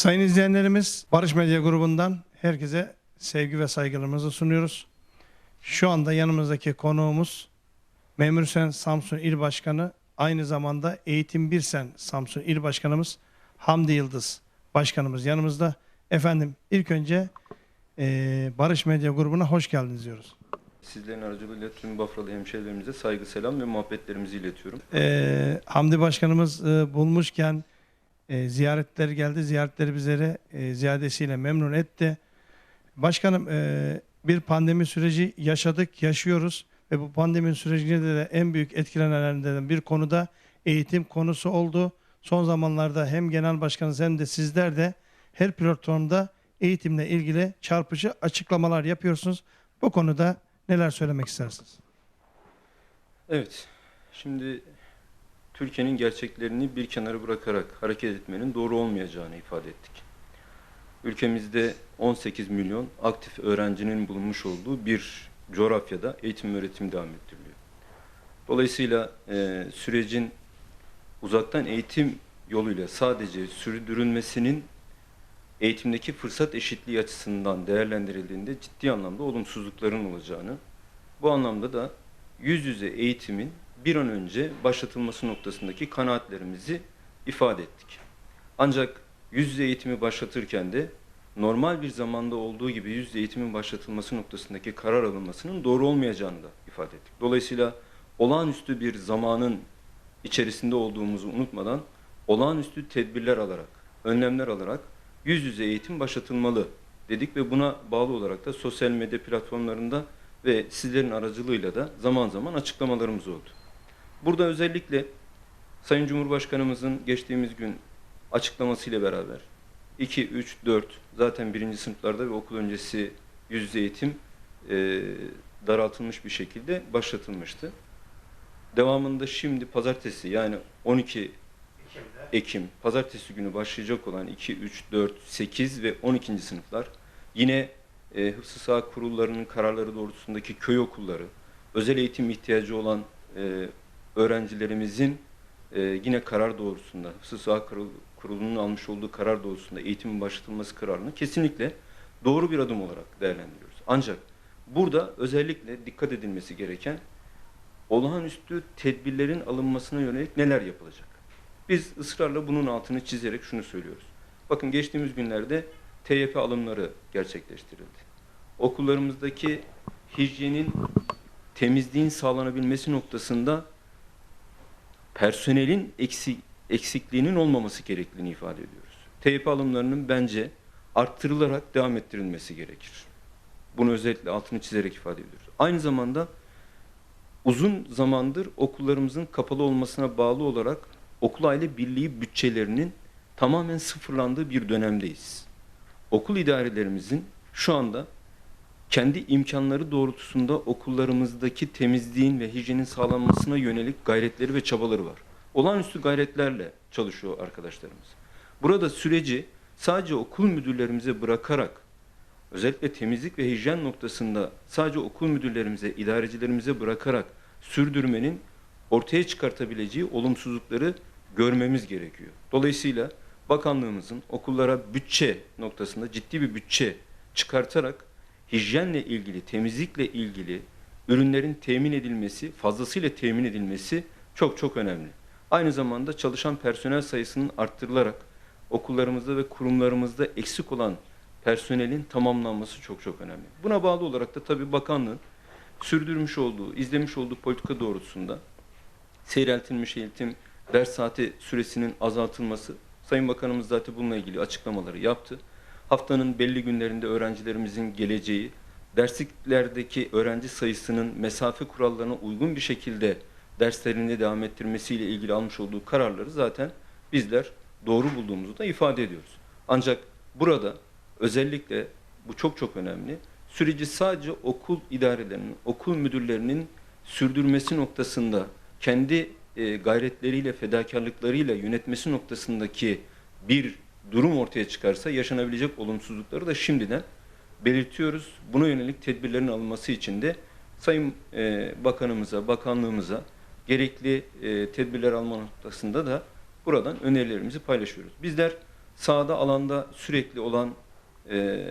Sayın izleyenlerimiz Barış Medya grubundan herkese sevgi ve saygılarımızı sunuyoruz. Şu anda yanımızdaki konuğumuz Memur Sen Samsun İl Başkanı aynı zamanda Eğitim Birsen Samsun İl Başkanımız Hamdi Yıldız Başkanımız yanımızda. Efendim ilk önce eee, Barış Medya grubuna hoş geldiniz diyoruz. Sizlerin aracılığıyla tüm Bafralı hemşehrilerimize saygı, selam ve muhabbetlerimizi iletiyorum. Eee, Hamdi Başkanımız eee, bulmuşken eee, ziyaretleri geldi. Ziyaretleri bizlere eee, ziyadesiyle memnun etti. Başkanım eee, bir pandemi süreci yaşadık, yaşıyoruz ve bu pandemi sürecinde de en büyük etkilenenlerden bir konuda eğitim konusu oldu. Son zamanlarda hem genel başkanınız hem de sizler de her platformda eğitimle ilgili çarpıcı açıklamalar yapıyorsunuz. Bu konuda neler söylemek istersiniz? Evet, şimdi Türkiye'nin gerçeklerini bir kenara bırakarak hareket etmenin doğru olmayacağını ifade ettik. Ülkemizde 18 milyon aktif öğrencinin bulunmuş olduğu bir coğrafyada eğitim öğretim devam ettiriliyor. Dolayısıyla e, sürecin uzaktan eğitim yoluyla sadece sürdürülmesinin eğitimdeki fırsat eşitliği açısından değerlendirildiğinde ciddi anlamda olumsuzlukların olacağını, bu anlamda da yüz yüze eğitimin bir an önce başlatılması noktasındaki kanaatlerimizi ifade ettik. Ancak yüz yüze eğitimi başlatırken de normal bir zamanda olduğu gibi yüz yüze eğitimin başlatılması noktasındaki karar alınmasının doğru olmayacağını da ifade ettik. Dolayısıyla olağanüstü bir zamanın içerisinde olduğumuzu unutmadan olağanüstü tedbirler alarak, önlemler alarak yüz yüze eğitim başlatılmalı dedik ve buna bağlı olarak da sosyal medya platformlarında ve sizlerin aracılığıyla da zaman zaman açıklamalarımız oldu. Burada özellikle Sayın Cumhurbaşkanımızın geçtiğimiz gün açıklamasıyla beraber 2, 3, 4 zaten birinci sınıflarda ve okul öncesi yüz yüze eğitim e, daraltılmış bir şekilde başlatılmıştı. Devamında şimdi pazartesi yani 12 Ekim pazartesi günü başlayacak olan 2, 3, 4, 8 ve 12. sınıflar yine e, hıfzı sağ kurullarının kararları doğrultusundaki köy okulları, özel eğitim ihtiyacı olan e, öğrencilerimizin e, yine karar doğrultusunda, hıfzı kurulunun almış olduğu karar doğrultusunda eğitimin başlatılması kararını kesinlikle doğru bir adım olarak değerlendiriyoruz. Ancak burada özellikle dikkat edilmesi gereken olağanüstü tedbirlerin alınmasına yönelik neler yapılacak? Biz ısrarla bunun altını çizerek şunu söylüyoruz. Bakın geçtiğimiz günlerde TYP alımları gerçekleştirildi. Okullarımızdaki hijyenin, temizliğin sağlanabilmesi noktasında personelin eksik, eksikliğinin olmaması gerektiğini ifade ediyoruz. TYP alımlarının bence arttırılarak devam ettirilmesi gerekir. Bunu özellikle altını çizerek ifade ediyoruz. Aynı zamanda uzun zamandır okullarımızın kapalı olmasına bağlı olarak okul aile birliği bütçelerinin tamamen sıfırlandığı bir dönemdeyiz. Okul idarelerimizin şu anda kendi imkanları doğrultusunda okullarımızdaki temizliğin ve hijyenin sağlanmasına yönelik gayretleri ve çabaları var. Olağanüstü gayretlerle çalışıyor arkadaşlarımız. Burada süreci sadece okul müdürlerimize bırakarak özellikle temizlik ve hijyen noktasında sadece okul müdürlerimize, idarecilerimize bırakarak sürdürmenin ortaya çıkartabileceği olumsuzlukları görmemiz gerekiyor. Dolayısıyla bakanlığımızın okullara bütçe noktasında ciddi bir bütçe çıkartarak hijyenle ilgili, temizlikle ilgili ürünlerin temin edilmesi, fazlasıyla temin edilmesi çok çok önemli. Aynı zamanda çalışan personel sayısının arttırılarak okullarımızda ve kurumlarımızda eksik olan personelin tamamlanması çok çok önemli. Buna bağlı olarak da tabii bakanlığın sürdürmüş olduğu, izlemiş olduğu politika doğrultusunda seyreltilmiş eğitim ders saati süresinin azaltılması, Sayın Bakanımız zaten bununla ilgili açıklamaları yaptı. Haftanın belli günlerinde öğrencilerimizin geleceği, dersliklerdeki öğrenci sayısının mesafe kurallarına uygun bir şekilde derslerini devam ettirmesiyle ilgili almış olduğu kararları zaten bizler doğru bulduğumuzu da ifade ediyoruz. Ancak burada özellikle bu çok çok önemli. Süreci sadece okul idarelerinin, okul müdürlerinin sürdürmesi noktasında kendi e, gayretleriyle, fedakarlıklarıyla yönetmesi noktasındaki bir durum ortaya çıkarsa yaşanabilecek olumsuzlukları da şimdiden belirtiyoruz. Buna yönelik tedbirlerin alınması için de Sayın e, Bakanımıza, Bakanlığımıza gerekli e, tedbirler alma noktasında da buradan önerilerimizi paylaşıyoruz. Bizler sahada alanda sürekli olan e,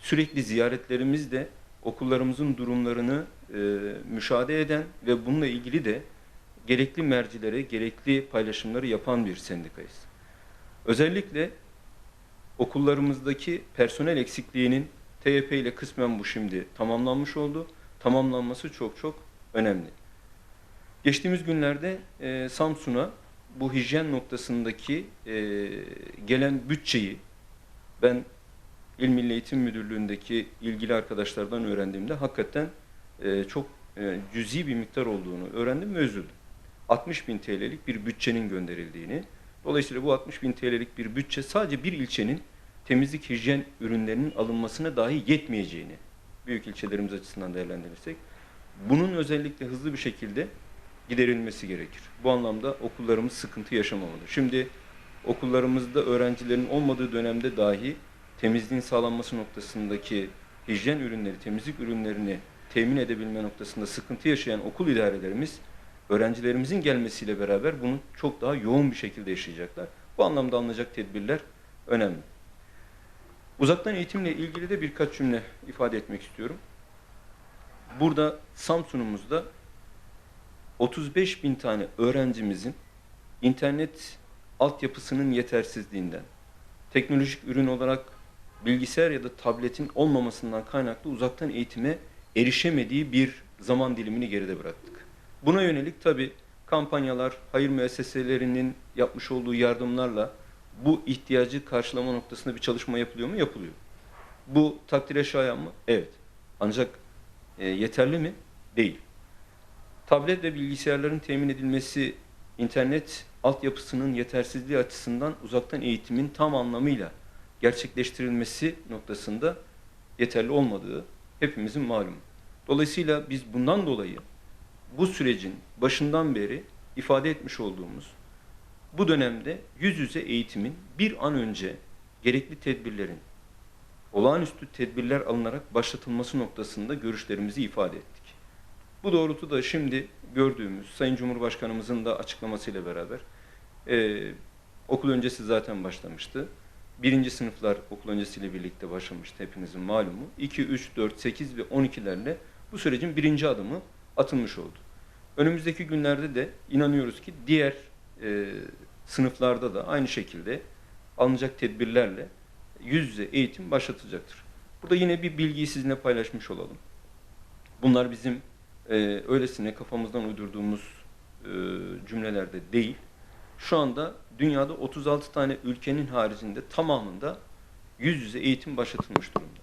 sürekli ziyaretlerimiz de okullarımızın durumlarını e, müşahede eden ve bununla ilgili de gerekli mercilere gerekli paylaşımları yapan bir sendikayız. Özellikle okullarımızdaki personel eksikliğinin TYP ile kısmen bu şimdi tamamlanmış oldu. Tamamlanması çok çok önemli. Geçtiğimiz günlerde e, Samsun'a bu hijyen noktasındaki e, gelen bütçeyi ben İl Milli Eğitim Müdürlüğü'ndeki ilgili arkadaşlardan öğrendiğimde hakikaten e, çok e, cüzi bir miktar olduğunu öğrendim ve üzüldüm. 60 bin TL'lik bir bütçenin gönderildiğini, dolayısıyla bu 60 bin TL'lik bir bütçe sadece bir ilçenin temizlik hijyen ürünlerinin alınmasına dahi yetmeyeceğini büyük ilçelerimiz açısından değerlendirirsek bunun özellikle hızlı bir şekilde giderilmesi gerekir. Bu anlamda okullarımız sıkıntı yaşamamalı. Şimdi okullarımızda öğrencilerin olmadığı dönemde dahi temizliğin sağlanması noktasındaki hijyen ürünleri, temizlik ürünlerini temin edebilme noktasında sıkıntı yaşayan okul idarelerimiz öğrencilerimizin gelmesiyle beraber bunu çok daha yoğun bir şekilde yaşayacaklar. Bu anlamda alınacak tedbirler önemli. Uzaktan eğitimle ilgili de birkaç cümle ifade etmek istiyorum. Burada Samsun'umuzda 35 bin tane öğrencimizin internet altyapısının yetersizliğinden, teknolojik ürün olarak bilgisayar ya da tabletin olmamasından kaynaklı uzaktan eğitime erişemediği bir zaman dilimini geride bıraktık. Buna yönelik tabi kampanyalar, hayır müesseselerinin yapmış olduğu yardımlarla bu ihtiyacı karşılama noktasında bir çalışma yapılıyor mu? Yapılıyor. Bu takdire şayan mı? Evet. Ancak e, yeterli mi? Değil. Tablet ve bilgisayarların temin edilmesi, internet altyapısının yetersizliği açısından uzaktan eğitimin tam anlamıyla gerçekleştirilmesi noktasında yeterli olmadığı hepimizin malumu. Dolayısıyla biz bundan dolayı bu sürecin başından beri ifade etmiş olduğumuz bu dönemde yüz yüze eğitimin bir an önce gerekli tedbirlerin, olağanüstü tedbirler alınarak başlatılması noktasında görüşlerimizi ifade ettik. Bu doğrultuda şimdi gördüğümüz Sayın Cumhurbaşkanımızın da açıklamasıyla beraber e, okul öncesi zaten başlamıştı. Birinci sınıflar okul öncesiyle birlikte başlamıştı hepinizin malumu. 2, 3, 4, 8 ve 12'lerle bu sürecin birinci adımı atılmış oldu. Önümüzdeki günlerde de inanıyoruz ki diğer e, sınıflarda da aynı şekilde alınacak tedbirlerle yüz yüze eğitim başlatılacaktır. Burada yine bir bilgiyi sizinle paylaşmış olalım. Bunlar bizim e, öylesine kafamızdan uydurduğumuz e, cümlelerde değil. Şu anda dünyada 36 tane ülkenin haricinde tamamında yüz yüze eğitim başlatılmış durumda.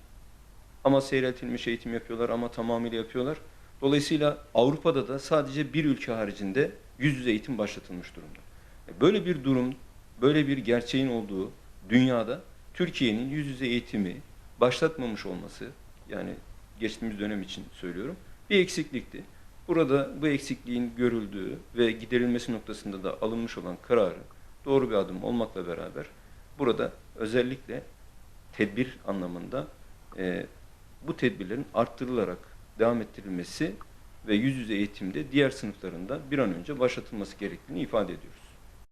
Ama seyreltilmiş eğitim yapıyorlar ama tamamıyla yapıyorlar. Dolayısıyla Avrupa'da da sadece bir ülke haricinde yüz yüze eğitim başlatılmış durumda. E, Böyle bir durum, böyle bir gerçeğin olduğu dünyada Türkiye'nin yüz yüze eğitimi başlatmamış olması, yani geçtiğimiz dönem için söylüyorum, bir eksiklikti. Burada bu eksikliğin görüldüğü ve giderilmesi noktasında da alınmış olan kararı doğru bir adım olmakla beraber burada özellikle tedbir anlamında e, bu tedbirlerin arttırılarak devam ettirilmesi ve yüz yüze eğitimde diğer sınıflarında bir an önce başlatılması gerektiğini ifade ediyoruz.